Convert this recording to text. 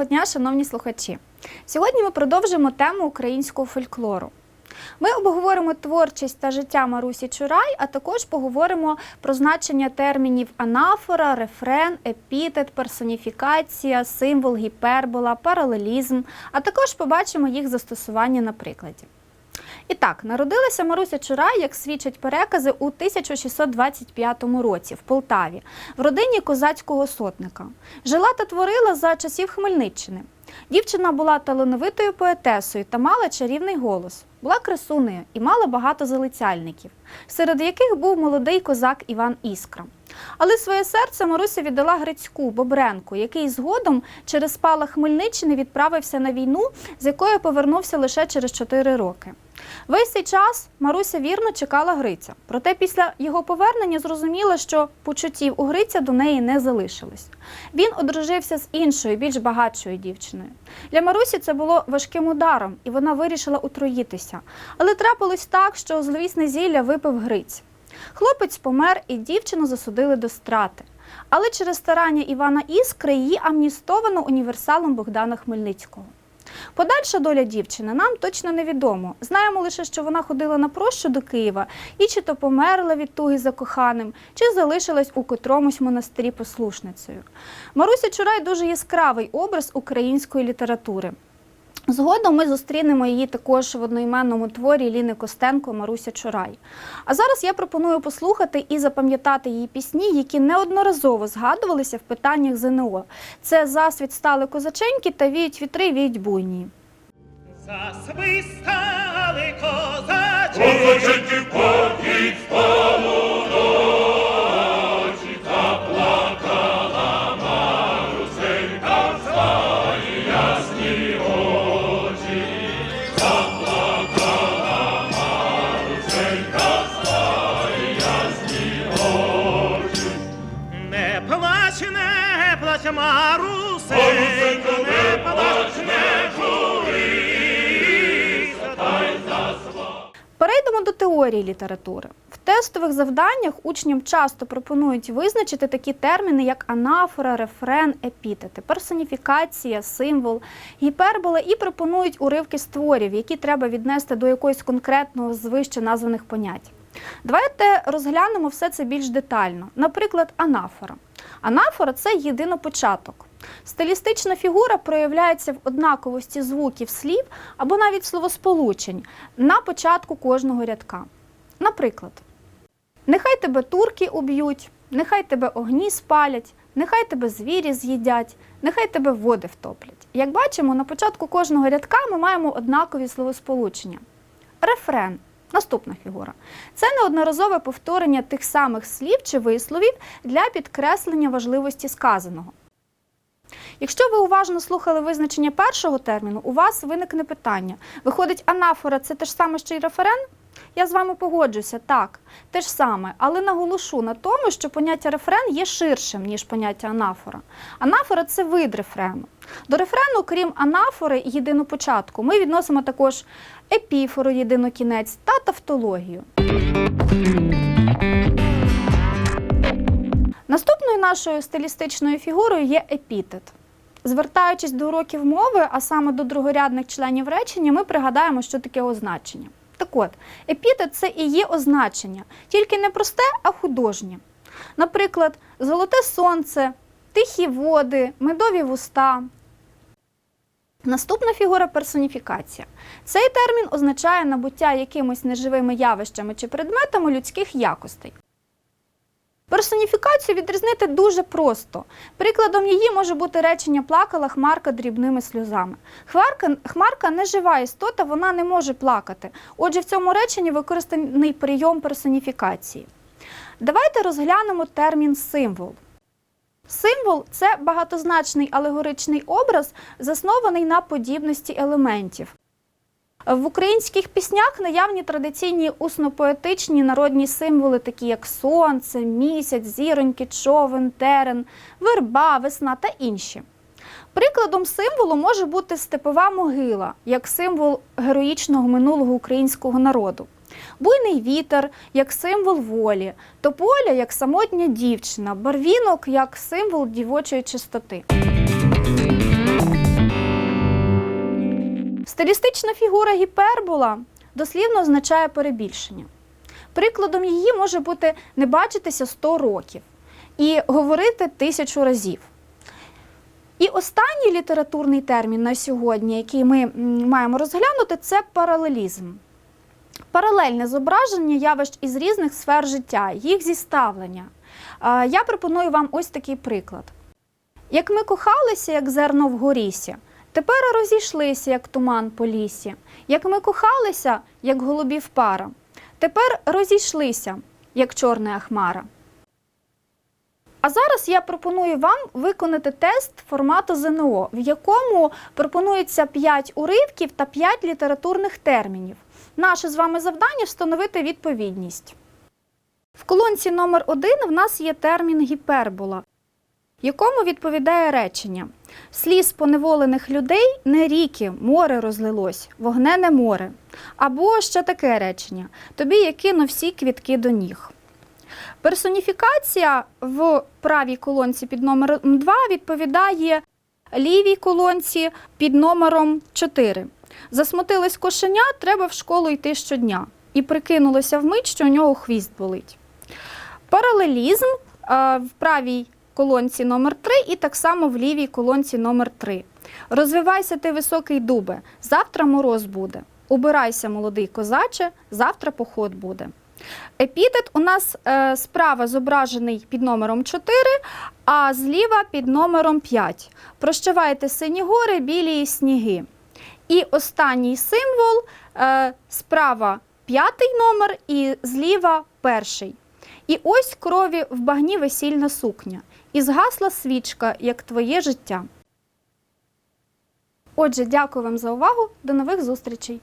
Доброго дня, шановні слухачі! Сьогодні ми продовжимо тему українського фольклору. Ми обговоримо творчість та життя Марусі Чурай, а також поговоримо про значення термінів анафора, рефрен, епітет, персоніфікація, символ, гіпербола, паралелізм, а також побачимо їх застосування на прикладі. І так, народилася Маруся Чурай, як свідчать перекази, у 1625 році в Полтаві, в родині козацького сотника. Жила та творила за часів Хмельниччини. Дівчина була талановитою поетесою та мала чарівний голос. Була красунею і мала багато залицяльників, серед яких був молодий козак Іван Іскра. Але своє серце Маруся віддала Грицьку Бобренку, який згодом через спалах Хмельниччини відправився на війну, з якої повернувся лише через 4 роки. Весь цей час Маруся вірно чекала Гриця. Проте після його повернення зрозуміла, що почуттів у Гриця до неї не залишилось. Він одружився з іншою, більш багатшою дівчиною. Для Марусі це було важким ударом, і вона вирішила утроїтися. Але трапилось так, що зловісне зілля випив Гриць. Хлопець помер, і дівчину засудили до страти. Але через старання Івана Іскри її амністовано універсалом Богдана Хмельницького. Подальша доля дівчини нам точно невідомо. Знаємо лише, що вона ходила на прощу до Києва і чи то померла від туги за коханим, чи залишилась у котромусь монастирі послушницею. Маруся Чурай дуже яскравий образ української літератури. Згодом ми зустрінемо її також в одноіменному творі Ліни Костенко Маруся Чорай. А зараз я пропоную послухати і запам'ятати її пісні, які неодноразово згадувалися в питаннях ЗНО. Це засвіт стали козаченьки та віють вітри, віють буйні. Засвистали козачі, Козаченьки не плач, Марусенько, не плач. Перейдемо до теорії літератури. В тестових завданнях учням часто пропонують визначити такі терміни, як анафора, рефрен, епітети, персоніфікація, символ, гіпербола і пропонують уривки з творів, які треба віднести до якогось конкретного з вище названих понять. Давайте розглянемо все це більш детально. Наприклад, анафора. Анафора це єдинопочаток. Стилістична фігура проявляється в однаковості звуків слів або навіть словосполучень на початку кожного рядка. Наприклад, нехай тебе турки уб'ють, нехай тебе огні спалять, нехай тебе звірі з'їдять, нехай тебе води втоплять. Як бачимо, на початку кожного рядка ми маємо однакові словосполучення. Рефрен наступна фігура. Це неодноразове повторення тих самих слів чи висловів для підкреслення важливості сказаного. Якщо ви уважно слухали визначення першого терміну, у вас виникне питання. Виходить, анафора це те ж саме, що й референ? Я з вами погоджуся, так, те ж саме, але наголошу на тому, що поняття рефрен є ширшим, ніж поняття анафора. Анафора це вид рефрену. До рефрену, крім анафори єдинопочатку, ми відносимо також епіфору єдинокінець та тавтологію. Наступною нашою стилістичною фігурою є епітет. Звертаючись до уроків мови, а саме до другорядних членів речення, ми пригадаємо, що таке означення. Так от, епітет це і є означення, тільки не просте, а художнє. Наприклад, золоте сонце, тихі води, медові вуста. Наступна фігура персоніфікація. Цей термін означає набуття якимось неживими явищами чи предметами людських якостей. Персоніфікацію відрізнити дуже просто. Прикладом її може бути речення плакала хмарка дрібними сльозами. Хмарка, хмарка не жива істота, вона не може плакати. Отже, в цьому реченні використаний прийом персоніфікації. Давайте розглянемо термін символ. Символ це багатозначний алегоричний образ, заснований на подібності елементів. В українських піснях наявні традиційні усно-поетичні народні символи, такі як сонце, місяць, зіроньки, човен, терен, верба, весна та інші. Прикладом символу може бути степова могила, як символ героїчного минулого українського народу. Буйний вітер як символ волі, тополя як самотня дівчина, барвінок як символ дівочої чистоти. Стилістична фігура гіпербола дослівно означає перебільшення. Прикладом її може бути не бачитися 100 років і говорити тисячу разів. І останній літературний термін на сьогодні, який ми маємо розглянути, це паралелізм. Паралельне зображення явищ із різних сфер життя, їх зіставлення. Я пропоную вам ось такий приклад. Як ми кохалися, як зерно в горісі, тепер розійшлися, як туман по лісі. Як ми кохалися, як голубів пара, тепер розійшлися, як чорна хмара. А зараз я пропоную вам виконати тест формату ЗНО, в якому пропонується 5 уривків та 5 літературних термінів. Наше з вами завдання встановити відповідність. В колонці номер 1 в нас є термін гіпербола, якому відповідає речення: сліз поневолених людей не ріки, море розлилось, вогнене море. Або ще таке речення: тобі я кину всі квітки до ніг. Персоніфікація в правій колонці під номером 2 відповідає лівій колонці під номером 4. Засмутилось кошеня, треба в школу йти щодня. І прикинулося вмить, що у нього хвіст болить. Паралелізм е, в правій колонці номер 3 і так само в лівій колонці номер 3. Розвивайся ти високий дубе, завтра мороз буде. Убирайся, молодий козаче, завтра поход буде. Епітет у нас е, справа зображений під номером 4, а зліва під номером 5. Прощавайте сині гори, білі сніги. І останній символ е, справа п'ятий номер і зліва перший. І ось крові в багні весільна сукня. І згасла свічка, як твоє життя. Отже, дякую вам за увагу. До нових зустрічей!